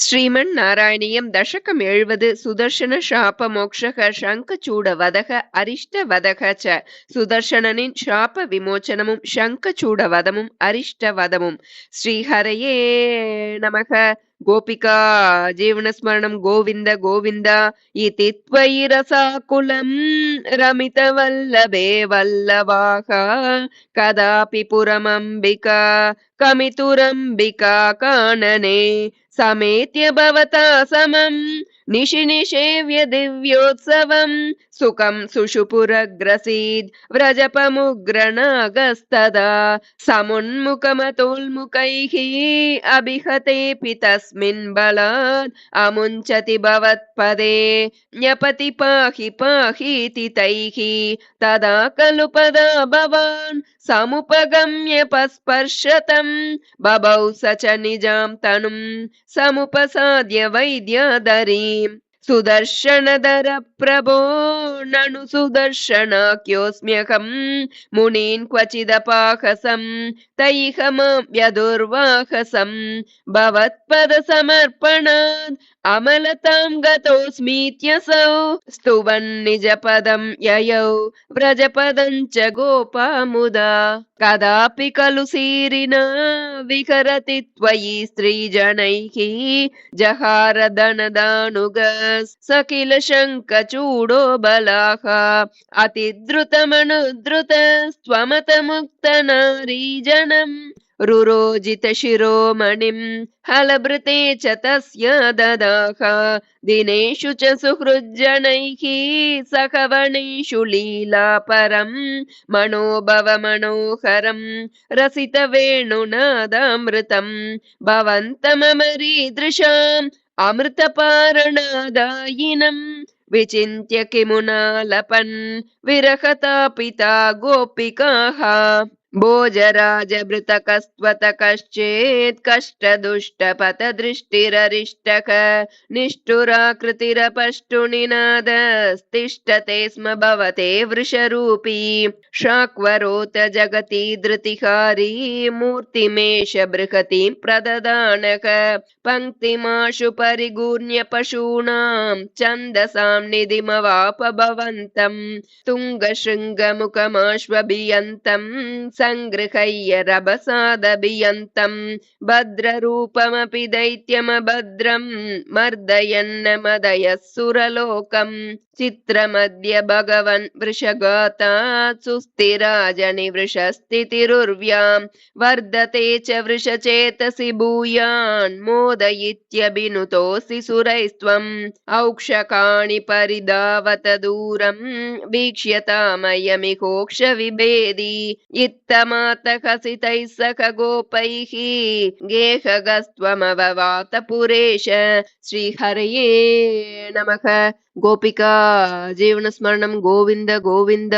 ஸ்ரீமன் நாராயணியம் தசகம் எழுவது சுதர்சன ஷாப மோக்ஷக சங்கச்சூட வதக அரிஷ்ட வதக ச. சுதர்சனனின் ஷாப விமோச்சனமும் சங்கச்சூட வதமும் அரிஷ்ட வதமும் ஸ்ரீஹரையே நமக. गोपिका जीवनस्मरणं गोविन्द गोविन्द इति त्वयि रसाकुलम् रमितवल्लभे वल्लभाः कदापि पुरमम्बिका कमितुरम्बिका कानने समेत्य भवता समम् निशि निषेव्य दिव्योत्सवम् सुखं सुषुपुरग्रसीद् व्रजपमुग्रनागस्तदा समुन्मुखमतोन्मुखैः अभिहतेऽपि तस्मिन् बलात् अमुञ्चति भवत्पदे न्यपति पाहि पाहीति तैः तदा खलु पदा भवान् समुपगम्य पस्पर्शतम् बभौ स च निजां तनुम् समुपसाद्य वैद्याधरीम् सुदर्शनधर प्रभो ननु सुदर्शनाख्योऽस्म्यहम् मुनीन् क्वचिदपाहसम् तैह मां व्यदुर्वाहसम् भवत्पदसमर्पणात् अमलतां गतोऽस्मीत्यसौ स्तुवन् निजपदं ययौ व्रजपदं च गोपा मुदा कदापि खलु सीरिना विहरति त्वयि स्त्रीजनैः जहारदनदानुग स किल शङ्खचूडो बलाः अतिद्रुतमनुद्रुतस्त्वमतमुक्तनारीजनम् रुरोजितशिरोमणिम् हलभृते च तस्य ददाः दिनेषु च सुहृज्जनैः सखवणेषु लीलापरम् मनोभव मनोहरम् रसितवेणुनादामृतम् भवन्तममरीदृशाम् अमृतपारणादायिनम् विचिन्त्य किमुनालपन् विरहता पिता गोपिकाः भोजराजभृतकस्त्वत कश्चेत् कष्टदुष्टपथदृष्टिररिष्टक निष्ठुराकृतिरपष्टुनिनादस्तिष्ठते स्म भवते वृषरूपी शाक्वरोत जगति धृतिहारी मूर्तिमेष बृहतीं प्रददानक पङ्क्तिमाशु परिगूर्ण्य पशूनां छन्दसां निधिमवाप भवन्तम् तुङ्गशृङ्गमुखमाश्वभियन्तम् सङ्गृह्य रभसादभियन्तम् भद्ररूपमपि दैत्यमभद्रम् मर्दयन्न मदयः सुरलोकम् चित्रमद्य भगवन् वृषगातात् सुस्थिराजनिवृषस्थितिरुर्व्याम् वर्धते च वृषचेतसि भूयान् मोदयित्यभिनुतोऽसि सुरैस्त्वम् औक्षकाणि परिधावत दूरम् वीक्ष्यतामयमिहोक्ष विभेदी इत्थमातहसितैः सख गोपैः गेहगस्त्वमववात पुरेश श्रीहरये नमः। गोपिका जीवनस्मरणं गोविन्द गोविन्द